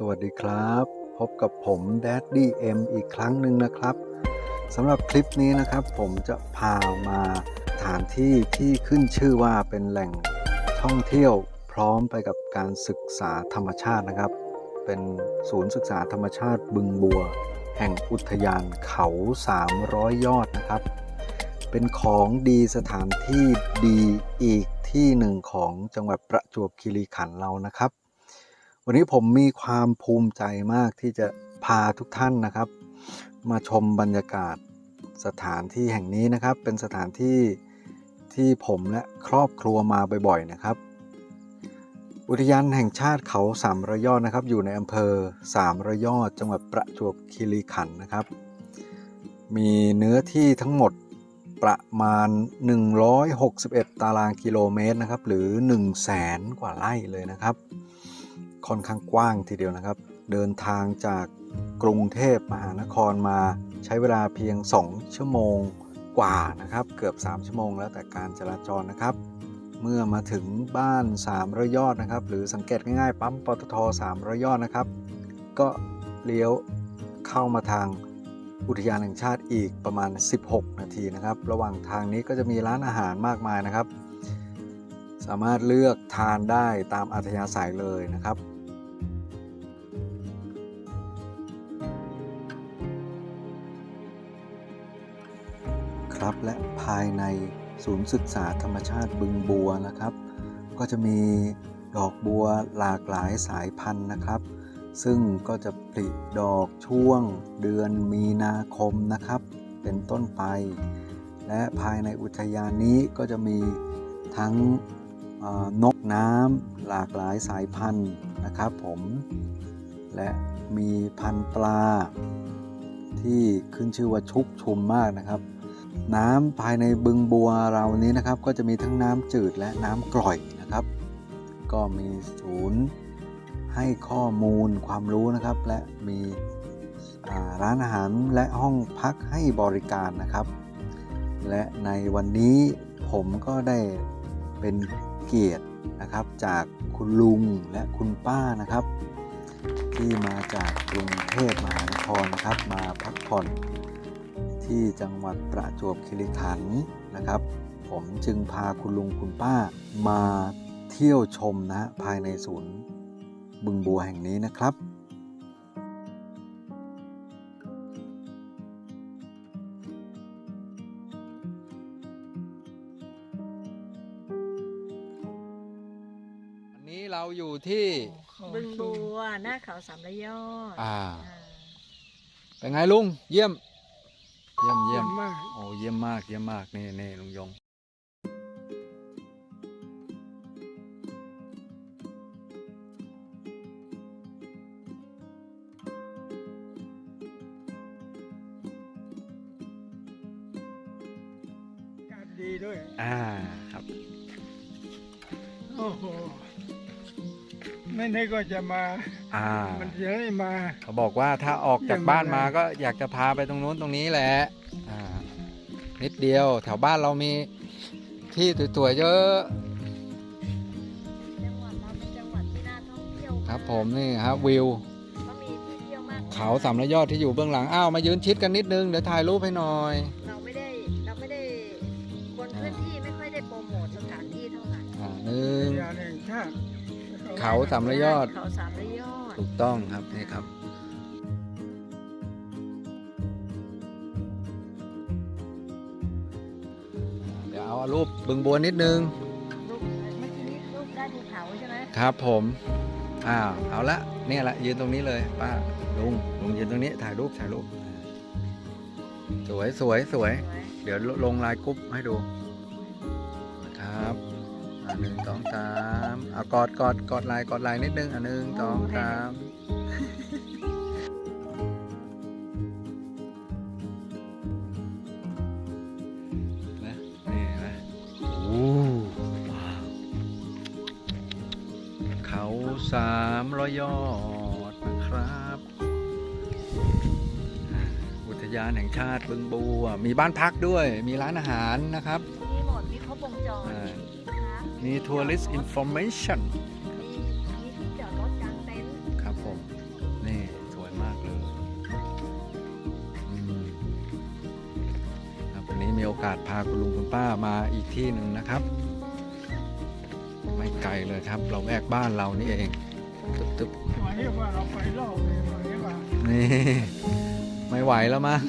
สวัสดีครับ พบกับผม Daddy M อีกครั้งหนึ่งนะครับสำหรับคลิปนี้นะครับ ผมจะพามาสถานที่ที่ขึ้นชื่อว่าเป็นแหล่งท่องเที่ยวพร้อมไปกับการศึกษาธรรมชาตินะครับ เป็นศูนย์ศึกษาธรรมชาติบึงบัว แห่งอุทยานเขา 300 ยอดนะครับ เป็นของดีสถานที่ดีอีกที่หนึ่งของจังหวัดประจวบคีรีขันธ์เรานะครับ วันนี้ผมมีความภูมิใจมากที่จะพาทุกท่านนะครับ มาชมบรรยากาศสถานที่แห่งนี้นะครับ เป็นสถานที่ที่ผมและครอบครัวมาบ่อยๆนะครับ อุทยานแห่งชาติเขาสามระยอดนะครับ อยู่ในอำเภอสามระยอดจังหวัดประจวบคีรีขันธ์นะครับ มีเนื้อที่ทั้งหมดประมาณ 161 ตารางกิโลเมตรนะครับ หรือ 1 0 0 0 0แสนกว่าไร่เลยนะครับ ค่อนข้างกว้างทีเดียวนะครับ เดินทางจากกรุงเทพมหานครมาใช้เวลาเพียง 2 ชั่วโมงกว่านะครับ เกือบ 3 ชั่วโมงแล้วแต่การจราจรนะครับ เมื่อมาถึงบ้าน3ระยอดนะครับ หรือสังเกตง่ายๆปั๊มปตท3ระยอดนะครับ ก็เลี้ยวเข้ามาทางอุทยานแห่งชาติอีกประมาณ 16 นาทีนะครับ ระหว่างทางนี้ก็จะมีร้านอาหารมากมายนะครับ สามารถเลือกทานได้ตามอัธยาศัยเลยนะครับ ครับและภายในศูนย์ศึกษาธรรมชาติบึงบัวนะครับ ก็จะมีดอกบัวหลากหลายสายพันธุ์นะครับ ซึ่งก็จะผลิดอกช่วงเดือนมีนาคมนะครับ เป็นต้นไป และภายในอุทยานนี้ก็จะมีทั้งนกน้ำหลากหลายสายพันธุ์นะครับผม และมีพันธุ์ปลา ที่ขึ้นชื่อว่าชุกชุมมากนะครับ น้ำภายในบึงบัวเรานี้นะครับ ก็จะมีทั้งน้ำจืดและน้ำกร่อยนะครับ ก็มีศูนย์ให้ข้อมูลความรู้นะครับ และมีร้านอาหารและห้องพักให้บริการนะครับ และในวันนี้ผมก็ได้เป็นเกียรตินะครับจากคุณลุงและคุณป้านะครับ ที่มาจากกรุงเทพมหานครนะครับมาพักผ่อน ที่จังหวัดประจวบคีรีขันธ์นะครับ ผมจึงพาคุณลุงคุณป้ามาเที่ยวชมนะฮะภายในศูนย์บึงบัวแห่งนี้นะครับวันนี้เราอยู่ที่บึงบัวหน้าเขาสามระยอด อ่าอ่าเป็นไงลุง เยี่ยม เยี่ยมเยี่ยมมากโอ้เยี่ยมมากเยี่ยมมากนี่นี่ลุงยงอากาศดีด้วย อ่าครับ โอ้โห ไม่ได้ก็จะมาอ่ามันจะได้มา เขาบอกว่าถ้าออกจากเยี่ยมบ้านมาเลยก็อยากจะพาไปตรงนู้นตรงนี้แหละอ่านิดเดียว แถวบ้านเรามีที่สวยๆเยอะ จังหวัดเราเป็นจังหวัดที่น่าท่องเที่ยวครับผมนี่ครับวิว ก็มีที่เที่ยวมากมยเขาสามระยอดที่อยู่เบื้องหลัง อ้าวมายืนชิดกันนิดนึง เดี๋ยวถ่ายรูปให้หน่อย เราไม่ได้เราไม่ได้คนพื้นที่ไม่ค่อยได้โปรโมทสถานที่เท่าไหร่อ่าหนึ่ง ยาแห่งชาติ เขาสามระยอด เขาสามระยอด ถูกต้องครับนี่ครับ เดี๋ยวเอารูปบึงบัวนิดนึง รูปเมื่อกี้นี้รูปได้ภูเขาใช่ไหมครับผม อ้าว เอาละเนี่ยแหละยืนตรงนี้เลยป้าลุงลุงยืนตรงนี้ถ่ายรูปถ่ายรูป สวยสวยสวย สวยเดี๋ยวลงลายกรุ๊ปให้ดูครับอัน หนึ่งสองสามเอากอดกอดกอดลายกอดลายนิดนึงอันหนึ่งสองสามนะนี่เห็นะโอ้ว้าวเขาสามร้อยยอดนะครับอ่าอุทยานแห่งชาติบึงบัวมีบ้านพักด้วย มีร้านอาหารนะครับ มีหมดมีครบวงจร มีทัวริสต์อินโฟเมชันมีที่จอดรถกลางเต็นท์ครับผม นี่ สวยมากเลยครับวันนี้มีโอกาสพาคุณลุงคุณป้ามาอีกที่หนึ่งนะครับ ไม่ไกลเลยครับ เราแวกบ้านเรานี่เองตึ๊บตึ๊บหมาว่าเราไปเล่าเลยหมายว่านี่ ไม่ไหวแล้วมั้ง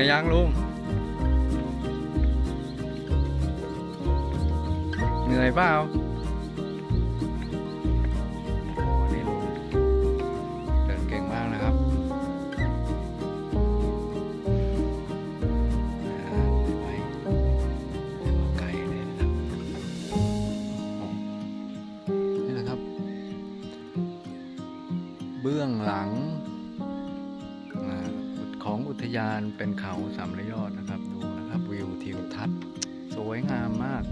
อยยังลุง เหนื่อยเปล่าานเป็นเขาสามระยอดนะครับ ดูนะครับวิวทิวทัศน์สวยงามมาก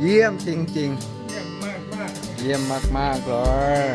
เยี่ยมจริงเยี่ยมมากมากๆ เยี่ยมมากๆเลย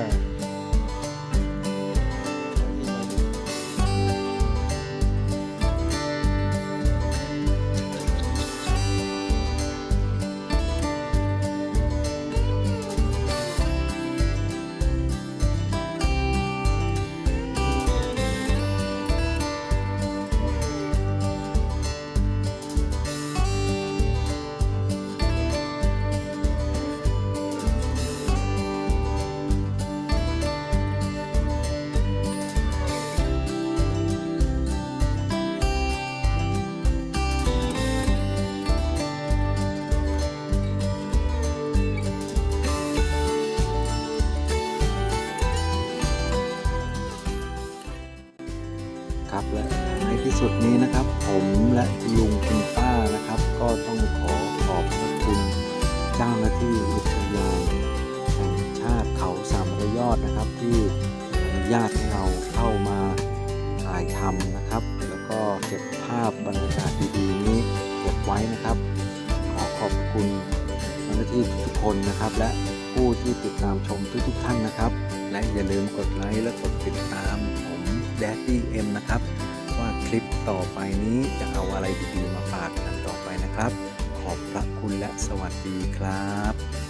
ที่สุดนี้นะครับ ผมและลุงคุณป้านะครับ ก็ต้องขอขอบพระคุณเจ้าหน้าที่อุทยานแห่งชาติเขาสามระยอดนะครับ ที่อนุญาตให้เราเข้ามาถ่ายทำนะครับ แล้วก็เก็บภาพบรรยากาศดีๆนี้เก็บไว้นะครับ ขอขอบคุณเจ้าหน้าที่ทุกคนนะครับ และผู้ที่ติดตามชมทุกๆท่านนะครับ และอย่าลืมกดไลค์และกดติดตามผมแดดดี้เอ็มนะครับ ว่าคลิปต่อไปนี้จะเอาอะไรดีๆมาฝากกันต่อไปนะครับ ขอบพระคุณและสวัสดีครับ